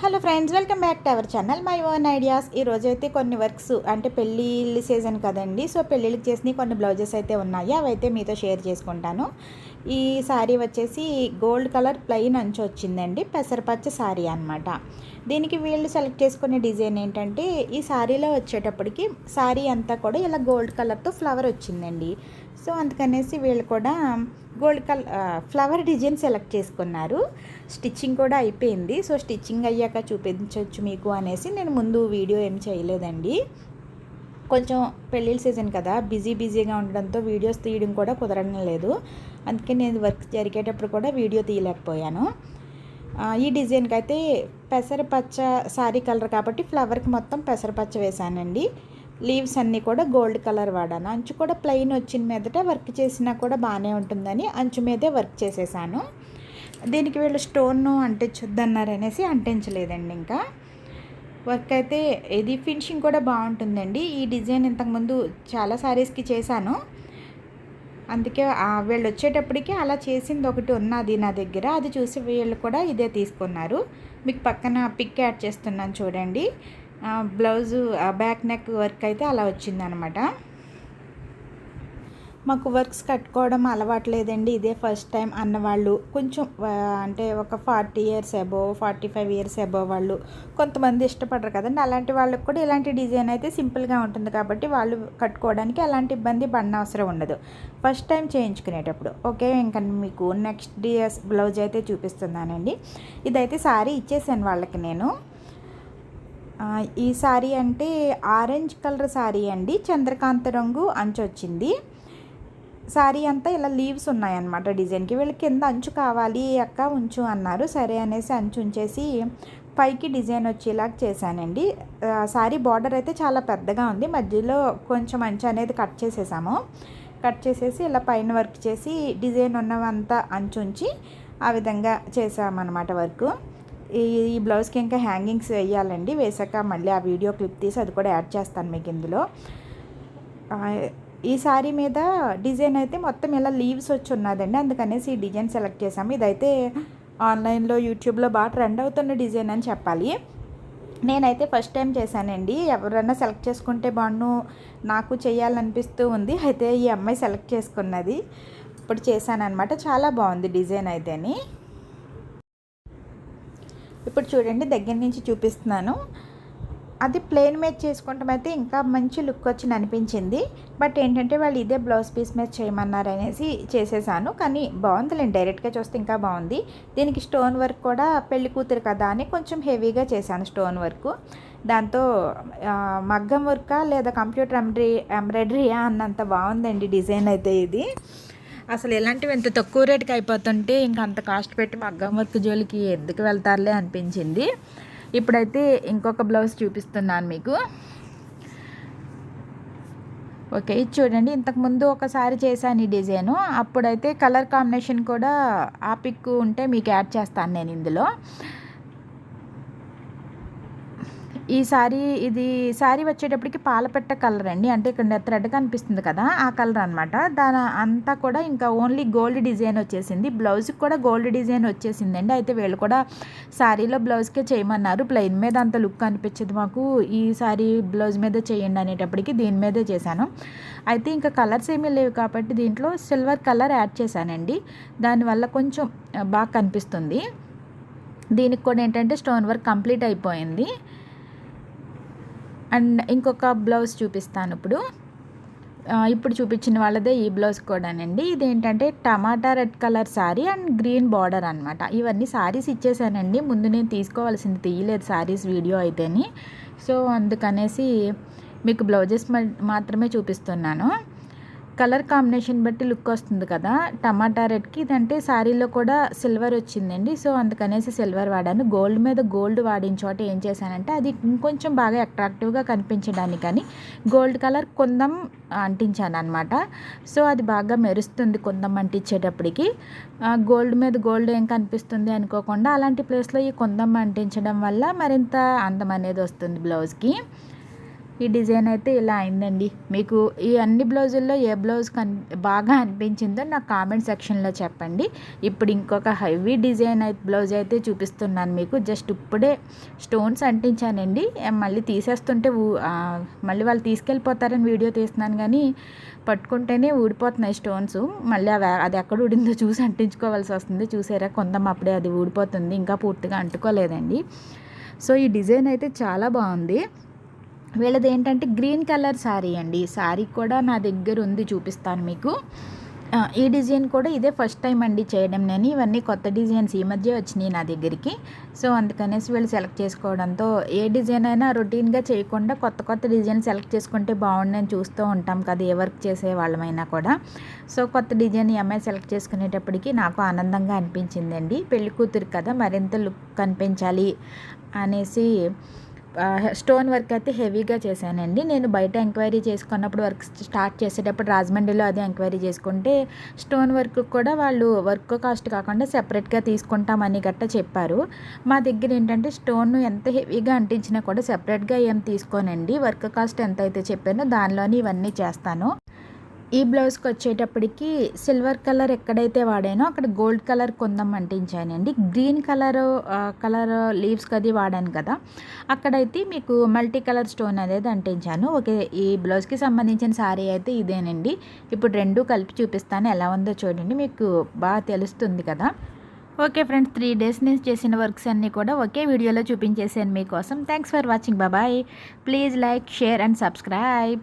Hello friends welcome back to our channel my own ideas. ఈరోజు అయితే కొన్ని works అంటే పెళ్ళిళ్ళ సీజన్ కదండి. సో పెళ్ళిళ్ళకి చేసిన కొన్ని బ్లౌజెస్ అయితే ఉన్నాయి. అవైతే మీతో షేర్ చేసుకుంటాను. ఈ శారీ వచ్చేసి గోల్డ్ కలర్ ప్లెయిన్ అంచు వచ్చిందండి. పెసరపచ్చ శారీ అనమాట దీనికి వీళ్ళు సెలెక్ట్ చేసుకునే డిజైన్ ఏంటంటే ఈ శారీలో వచ్చేటప్పటికి శారీ అంతా కూడా ఇలా గోల్డ్ కలర్తో ఫ్లవర్ వచ్చిందండి. సో అందుకనేసి వీళ్ళు కూడా gold colour flower design select చేసుకున్నారు. స్టిచ్చింగ్ కూడా అయిపోయింది. సో స్టిచ్చింగ్ అయ్యాక చూపించవచ్చు మీకు అనేసి నేను ముందు వీడియో ఏం చేయలేదండి. కొంచెం పెళ్ళిళ్ళ సీజన్ కదా బిజీ బిజీగా ఉండడంతో వీడియోస్ తీయడం కూడా కుదరడం లేదు. అందుకే నేను వర్క్ జరిగేటప్పుడు కూడా వీడియో తీయలేకపోయాను. ఈ డిజైన్కి అయితే పెసరపచ్చ శారీ కలర్ కాబట్టి ఫ్లవర్కి మొత్తం పెసరపచ్చ వేశానండి లీవ్స్ అన్నీ కూడా గోల్డ్ కలర్ వాడాను. అంచు కూడా ప్లెయిన్ వచ్చిన మీదట వర్క్ చేసినా కూడా బాగానే ఉంటుందని అంచు మీదే వర్క్ చేసేసాను. దీనికి వీళ్ళు స్టోన్ను అంటించొద్దన్నారు అనేసి అంటించలేదండి ఇంకా. వర్క్ అయితే ఇది ఫినిషింగ్ కూడా బాగుంటుందండి. ఈ డిజైన్ ఇంతకుముందు చాలా శారీస్కి చేశాను. అందుకే వీళ్ళు వచ్చేటప్పటికి అలా చేసింది ఒకటి ఉన్నది నా దగ్గర. అది చూసి వీళ్ళు కూడా ఇదే తీసుకున్నారు. మీకు పక్కన పిక్ యాడ్ చేస్తున్నాను చూడండి. బ్లౌజు బ్యాక్ నెక్ వర్క్ అయితే అలా వచ్చిందనమాట. మాకు వర్క్స్ కట్టుకోవడం అలవాటు లేదండి. ఇదే ఫస్ట్ టైం అన్నవాళ్ళు కొంచెం అంటే ఒక forty years above forty five years above వాళ్ళు కొంతమంది ఇష్టపడరు కదండి. అలాంటి వాళ్ళకి కూడా ఇలాంటి డిజైన్ అయితే సింపుల్గా ఉంటుంది కాబట్టి వాళ్ళు కట్టుకోవడానికి అలాంటి ఇబ్బంది పడిన అవసరం ఉండదు. ఫస్ట్ టైం చేయించుకునేటప్పుడు ఓకే ఇంకా మీకు నెక్స్ట్ డియర్స్ బ్లౌజ్ అయితే చూపిస్తున్నానండి. ఇదైతే సారీ ఇచ్చేసాను వాళ్ళకి నేను. ఈ సారీ అంటే ఆరెంజ్ కలర్ సారీ అండి. చంద్రకాంత రంగు అంచు వచ్చింది. శారీ అంతా ఇలా లీవ్స్ ఉన్నాయన్నమాట డిజైన్కి. వీళ్ళు కింద అంచు కావాలి అక్క ఉంచు అన్నారు. సరే అనేసి అంచు ఉంచేసి పైకి డిజైన్ వచ్చేలాగా చేశానండి. శారీ బార్డర్ అయితే చాలా పెద్దగా ఉంది. మధ్యలో కొంచెం అంచు అనేది కట్ చేసేసాము. కట్ చేసేసి ఇలా పైన వర్క్ చేసి డిజైన్ ఉన్నవంతా అంచు ఉంచి ఆ విధంగా చేసామన్నమాట వర్క్. ఈ బ్లౌజ్కి ఇంకా హ్యాంగింగ్స్ వేయాలండి. వేసాక మళ్ళీ ఆ వీడియో క్లిప్ తీసి అది కూడా యాడ్ చేస్తాను మీకు ఇందులో. ఈ శారీ మీద డిజైన్ అయితే మొత్తం ఇలా లీవ్స్ వచ్చి ఉన్నదండి. అందుకనేసి ఈ డిజైన్ సెలెక్ట్ చేసాము ఇదైతే ఆన్లైన్లో యూట్యూబ్లో బాగా ట్రెండ్ అవుతున్న డిజైన్ అని చెప్పాలి. నేనైతే ఫస్ట్ టైం చేశానండి. ఎవరైనా సెలెక్ట్ చేసుకుంటే బాగుండు నాకు చేయాలనిపిస్తూ ఉంది. అయితే ఈ అమ్మాయి సెలెక్ట్ చేసుకున్నది. ఇప్పుడు చేశానమాట చాలా బాగుంది డిజైన్ అయితేని. ఇప్పుడు చూడండి దగ్గర నుంచి చూపిస్తున్నాను. అది ప్లెయిన్ మ్యాచ్ చేసుకుంటాం అయితే ఇంకా మంచి లుక్ వచ్చి అనిపించింది. బట్ ఏంటంటే వాళ్ళు ఇదే బ్లౌజ్ పీస్ మ్యాచ్ చేయమన్నారు అనేసి చేసేసాను. కానీ బాగుందిలేండి డైరెక్ట్గా చూస్తే ఇంకా బాగుంది. దీనికి స్టోన్ వర్క్ కూడా పెళ్ళి కూతురు కదా అని కొంచెం హెవీగా చేశాను స్టోన్ వర్క్ దాంతో మగ్గం వర్కా లేదా కంప్యూటర్ ఎంబ్రాయిడరీ ఎంబ్రాయిడరీయా అన్నంత బాగుందండి డిజైన్ అయితే ఇది. అసలు ఇలాంటివి ఎంత తక్కువ రేటుకి అయిపోతుంటే ఇంకా అంత కాస్ట్ పెట్టి మగ్గం వర్క్ జోలికి ఎందుకు వెళ్తారులే అనిపించింది. ఇప్పుడైతే ఇంకొక బ్లౌజ్ చూపిస్తున్నాను మీకు. ఓకే ఇది చూడండి. ఇంతకుముందు ఒకసారి చేశాను ఈ డిజైను. అప్పుడైతే కలర్ కాంబినేషన్ కూడా ఆ పిక్ ఉంటే మీకు యాడ్ చేస్తాను నేను ఇందులో. ఈ సారీ ఇది సారీ వచ్చేటప్పటికి పాలపెట్ట కలర్ అండి. అంటే ఇక్కడ థ్రెడ్ కనిపిస్తుంది కదా ఆ కలర్ అనమాట దాని అంతా కూడా ఇంకా ఓన్లీ గోల్డ్ డిజైన్ వచ్చేసింది. బ్లౌజ్కి కూడా గోల్డ్ డిజైన్ వచ్చేసిందండి. అయితే వీళ్ళు కూడా శారీలో బ్లౌజ్కే చేయమన్నారు. ప్లెయిన్ మీద అంత లుక్ అనిపించదు మాకు. ఈ సారీ బ్లౌజ్ మీద చేయండి అనేటప్పటికి దీని మీదే చేశాను. అయితే ఇంకా కలర్స్ ఏమీ లేవు కాబట్టి దీంట్లో సిల్వర్ కలర్ యాడ్ చేశానండి. దానివల్ల కొంచెం బాగా కనిపిస్తుంది. దీనికి కూడా ఏంటంటే స్టోన్ వర్క్ కంప్లీట్ అయిపోయింది. అండ్ ఇంకొక బ్లౌజ్ చూపిస్తాను ఇప్పుడు. ఇప్పుడు చూపించిన వాళ్ళదే ఈ బ్లౌజ్ కూడానండి. ఇదేంటంటే tomato red colour sari and green border అనమాట ఇవన్నీ శారీస్ ఇచ్చేసానండి. ముందు నేను తీసుకోవాల్సింది తీయలేదు శారీస్ వీడియో అయితేని. సో అందుకనేసి మీకు బ్లౌజెస్ మాత్రమే చూపిస్తున్నాను. కలర్ కాంబినేషన్ బట్టి లుక్ వస్తుంది కదా. టమాటా రెడ్కి ఇదంటే శారీలో కూడా సిల్వర్ వచ్చిందండి. సో అందుకనేసి సిల్వర్ వాడాను. గోల్డ్ మీద గోల్డ్ వాడిన చోట ఏం చేశానంటే అది ఇంకొంచెం బాగా అట్రాక్టివ్గా కనిపించడానికి కానీ గోల్డ్ కలర్ కొందం అంటించాను అనమాట సో అది బాగా మెరుస్తుంది కొందం అంటించేటప్పటికి. గోల్డ్ మీద గోల్డ్ ఏం కనిపిస్తుంది అనుకోకుండా అలాంటి ప్లేస్లో ఈ కొందం అంటించడం వల్ల మరింత అందం అనేది వస్తుంది బ్లౌజ్కి ఈ డిజైన్ అయితే ఇలా అయిందండి. మీకు ఈ అన్ని బ్లౌజుల్లో ఏ బ్లౌజ్ కన్ బాగా అనిపించిందో నాకు కామెంట్ సెక్షన్లో చెప్పండి. ఇప్పుడు ఇంకొక హెవీ డిజైన్ అయితే బ్లౌజ్ అయితే చూపిస్తున్నాను మీకు. జస్ట్ ఇప్పుడే స్టోన్స్ అంటించానండి. మళ్ళీ తీసేస్తుంటే ఊ- మళ్ళీ వాళ్ళు తీసుకెళ్ళిపోతారని వీడియో తీస్తున్నాను కానీ పట్టుకుంటేనే ఊడిపోతున్నాయి స్టోన్స్. మళ్ళీ అవి అది ఎక్కడ ఊడిందో చూసి అంటించుకోవాల్సి వస్తుంది. చూసారా? కొందం అప్పుడే అది ఊడిపోతుంది. ఇంకా పూర్తిగా అంటుకోలేదండి. సో ఈ డిజైన్ అయితే చాలా బాగుంది. వీళ్ళది ఏంటంటే గ్రీన్ కలర్ శారీ అండి. శారీ కూడా నా దగ్గర ఉంది చూపిస్తాను మీకు. ఈ డిజైన్ కూడా ఇదే ఫస్ట్ టైం అండి చేయడం నేను. ఇవన్నీ కొత్త డిజైన్స్ ఈ మధ్య వచ్చినాయి నా దగ్గరికి. సో అందుకనేసి వీళ్ళు సెలెక్ట్ చేసుకోవడంతో ఏ డిజైన్ అయినా రొటీన్గా చేయకుండా కొత్త కొత్త డిజైన్ సెలెక్ట్ చేసుకుంటే బాగుండని చూస్తూ ఉంటాం కదా ఏ వర్క్ చేసే వాళ్ళమైనా కూడా. సో కొత్త డిజైన్ ఈ అమ్మాయి సెలెక్ట్ చేసుకునేటప్పటికి నాకు ఆనందంగా అనిపించిందండి. పెళ్ళి కూతురు కదా మరింత లుక్ కనిపించాలి అనేసి స్టోన్ వర్క్ అయితే హెవీగా చేశానండి. నేను బయట ఎంక్వైరీ చేసుకున్నప్పుడు వర్క్ స్టార్ట్ చేసేటప్పుడు రాజమండ్రిలో అదే ఎంక్వైరీ చేసుకుంటే స్టోన్ వర్క్ కూడా వాళ్ళు వర్క్ కాస్ట్ కాకుండా సెపరేట్గా తీసుకుంటామని గట్ట చెప్పారు. మా దగ్గర ఏంటంటే స్టోన్ ఎంత హెవీగా అంటించినా కూడా సెపరేట్గా ఏం తీసుకోనండి. వర్క్ కాస్ట్ ఎంత అయితే చెప్పానో దానిలోని ఇవన్నీ చేస్తాను. ఈ బ్లౌజ్కి వచ్చేటప్పటికి సిల్వర్ కలర్ ఎక్కడైతే వాడానో అక్కడ గోల్డ్ కలర్ కొందాం అంటించానండి. గ్రీన్ కలర్ కలర్ లీవ్స్కి అది వాడాను కదా. అక్కడైతే మీకు మల్టీ కలర్ స్టోన్ అనేది అంటించాను. ఓకే ఈ బ్లౌజ్కి సంబంధించిన శారీ అయితే ఇదేనండి. ఇప్పుడు రెండు కలిపి చూపిస్తాను ఎలా ఉందో చూడండి. మీకు బాగా తెలుస్తుంది కదా. ఓకే ఫ్రెండ్స్ త్రీ డేస్ నుంచి చేసిన వర్క్స్ అన్నీ కూడా ఒకే వీడియోలో చూపించేసాను మీకోసం. Thanks for watching. బాబాయ్ please like share and subscribe.